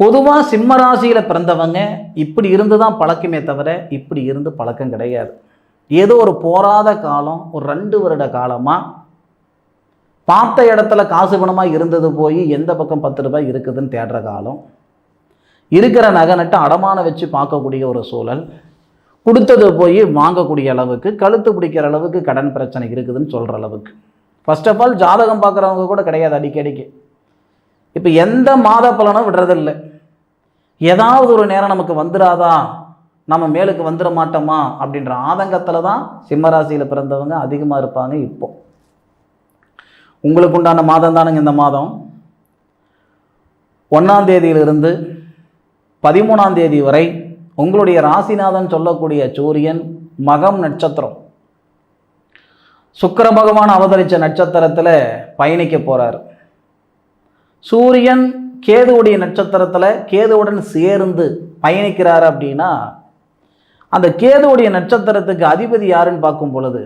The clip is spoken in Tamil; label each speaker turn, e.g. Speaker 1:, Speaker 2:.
Speaker 1: பொதுவாக சிம்ம ராசியில் பிறந்தவங்க இப்படி இருந்து தான் பழக்கமே தவிர இப்படி இருந்து பழக்கம் கிடையாது. ஏதோ ஒரு போராத காலம் ஒரு ரெண்டு வருட காலமாக பார்த்த இடத்துல காசு பணமாக இருந்தது போய் எந்த பக்கம் பத்து ரூபாய் இருக்குதுன்னு தேடுற காலம். இருக்கிற நகை நட்டு அடமானம் வச்சு பார்க்கக்கூடிய ஒரு சூழல். கொடுத்தது போய் வாங்கக்கூடிய அளவுக்கு கழுத்து பிடிக்கிற அளவுக்கு கடன் பிரச்சனை இருக்குதுன்னு சொல்கிற அளவுக்கு. ஃபர்ஸ்ட் ஆஃப் ஆல் ஜாதகம் பார்க்குறவங்க கூட கிடையாது அடிக்கடிக்கு. இப்போ எந்த மாத பலனும் விடுறதில்லை. ஏதாவது ஒரு நேரம் நமக்கு வந்துடாதா நம்ம மேலுக்கு வந்துட மாட்டோமா? அப்படின்ற ஆதங்கத்தில் தான் சிம்மராசியில் பிறந்தவங்க அதிகமாக இருப்பாங்க இப்போ. உங்களுக்கு உண்டான மாதம் தானுங்க இந்த மாதம். ஒன்றாம் தேதியிலிருந்து பதிமூணாம் தேதி வரை உங்களுடைய ராசிநாதன் சொல்லக்கூடிய சூரியன் மகம் நட்சத்திரம். சுக்கர பகவான் அவதரித்த நட்சத்திரத்தில் பயணிக்க போகிறார் சூரியன் கேதுவுடைய நட்சத்திரத்தில் கேதுவுடன் சேர்ந்து பயணிக்கிறார் அப்படின்னா அந்த கேதுவுடைய நட்சத்திரத்துக்கு அதிபதி யாருன்னு பார்க்கும் பொழுது